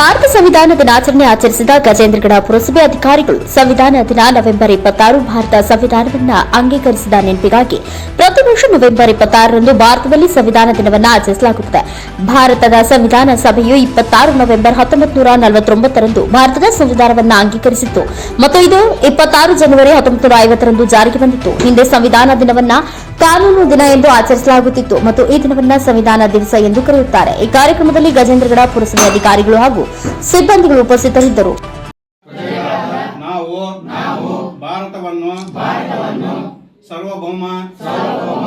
ಭಾರತ ಸಂವಿಧಾನ ದಿನಾಚರಣೆ ಆಚರಿಸಿದ ಗಜೇಂದ್ರಗಡ ಪುರಸಭೆ ಅಧಿಕಾರಿಗಳು ಸಂವಿಧಾನ ದಿನ ನವೆಂಬರ್ ಇಪ್ಪತ್ತಾರು ಭಾರತ ಸಂವಿಧಾನವನ್ನು ಅಂಗೀಕರಿಸಿದ ನೆನಪಿಗಾಗಿ ಪ್ರತಿ ವರ್ಷ ನವೆಂಬರ್ ಇಪ್ಪತ್ತಾರರಂದು ಭಾರತದಲ್ಲಿ ಸಂವಿಧಾನ ದಿನವನ್ನು ಆಚರಿಸಲಾಗುತ್ತದೆ. ಭಾರತದ ಸಂವಿಧಾನ ಸಭೆಯು ಇಪ್ಪತ್ತಾರು ನವೆಂಬರ್ ಹತ್ತೊಂಬತ್ತು ನೂರ ನಲವತ್ತೊಂಬತ್ತರಂದು ಭಾರತದ ಸಂವಿಧಾನವನ್ನು ಅಂಗೀಕರಿಸಿತ್ತು. ಮತ್ತು ಇದು ಇಪ್ಪತ್ತಾರು ಜನವರಿ ಹತ್ತೊಂಬತ್ತು ನೂರ ಐವತ್ತರಂದು ಜಾರಿಗೆ ಬಂದಿತ್ತು. ಹಿಂದೆ ಸಂವಿಧಾನ ದಿನವನ್ನ ಕಾನೂನು ದಿನ ಎಂದು ಆಚರಿಸಲಾಗುತ್ತಿತ್ತು ಮತ್ತು ಈ ದಿನವನ್ನ ಸಂವಿಧಾನ ದಿವಸ ಎಂದು ಕರೆಯುತ್ತಾರೆ. ಈ ಕಾರ್ಯಕ್ರಮದಲ್ಲಿ ಗಜೇಂದ್ರಗಡ ಪುರಸಭೆ ಅಧಿಕಾರಿಗಳು ಹಾಗೂ ಸಿಬ್ಬಂದಿಗಳು ಉಪಸ್ಥಿತರಿದ್ದರು. ನಾವು ನಾವು ಭಾರತವನ್ನು ಭಾರತವನ್ನು ಸರ್ವಭೌಮ ಸರ್ವಭೌಮ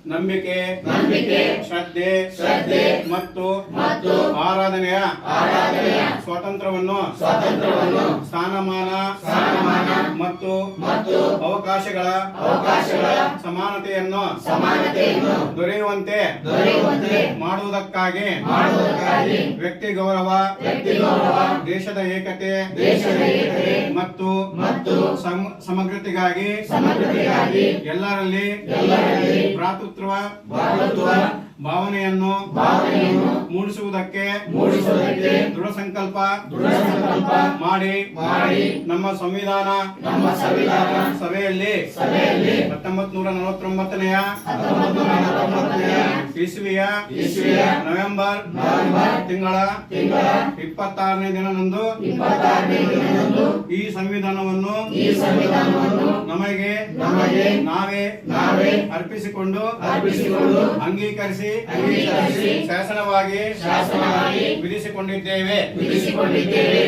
ನಂಬಿಕೆ ನಂಬಿಕೆ ಶ್ರದ್ಧೆ ಶ್ರದ್ಧೆ ಮತ್ತು ಮತ್ತು ಆರಾಧನೆಯ ಆರಾಧನೆಯ ಸ್ವಾತಂತ್ರ್ಯವನ್ನು ಸ್ವಾತಂತ್ರ್ಯವನ್ನು ಸ್ಥಾನಮಾನ ಸ್ಥಾನಮಾನ ಮತ್ತು ಮತ್ತು ಅವಕಾಶಗಳ ಅವಕಾಶಗಳ ಸಮಾನತೆಯನ್ನು ಸಮಾನತೆಯನ್ನು ದೊರೆಯುವಂತೆ ದೊರೆಯುವಂತೆ ಮಾಡುವುದಕ್ಕಾಗಿ ಮಾಡುವುದಕ್ಕಾಗಿ ವ್ಯಕ್ತಿ ಗೌರವ ವ್ಯಕ್ತಿ ಗೌರವ ದೇಶದ ಏಕತೆ ದೇಶದ ಏಕತೆ ಮತ್ತು ಮತ್ತು ಸಮಗ್ರತೆಗಾಗಿ ಸಮಗ್ರತೆಗಾಗಿ ಎಲ್ಲರಲ್ಲಿ ಎಲ್ಲರಲ್ಲಿ ಭ್ರಾತೃತ್ವ ಭ್ರಾತೃತ್ವ ಭಾವನೆಯನ್ನು ಭಾವನೆಯನ್ನು ಮೂಡಿಸುವುದಕ್ಕೆ ಮೂಡಿಸುವುದಕ್ಕೆ ದೃಢ ಸಂಕಲ್ಪ ದೃಢ ಸಂಕಲ್ಪ ಮಾಡಿ ಮಾಡಿ ನಮ್ಮ ಸಂವಿಧಾನ ನಮ್ಮ ಸಂವಿಧಾನ ಸಭೆಯಲ್ಲಿ ಸಭೆಯಲ್ಲಿ ಹತ್ತೊಂಬತ್ತು ನೂರ ನಲವತ್ತೊಂಬತ್ತನೆಯ ಇಸ್ವಿಯ ಇಸ್ವಿಯ ನವೆಂಬರ್ ತಿಂಗಳ ತಿಂಗಳ ಇಪ್ಪತ್ತಾರನೇ ದಿನದಂದು ಇಪ್ಪತ್ತಾರನೇ ದಿನದಂದು ಈ ಸಂವಿಧಾನವನ್ನು ಈ ಸಂವಿಧಾನವನ್ನು ನಮಗೆ ನಮಗೆ ನಾವೇ ನಾವೇ ಅರ್ಪಿಸಿಕೊಂಡು ಅರ್ಪಿಸಿಕೊಂಡು ಅಂಗೀಕರಿಸಿ ಅಂಗೀಕರಿಸಿ ಶಾಸನವಾಗಿ ಶಾಸನವಾಗಿ ವಿಧಿಸಿಕೊಂಡಿದ್ದೇವೆ. ವಿಧಿಸಿಕೊಂಡಿದ್ದೇವೆ.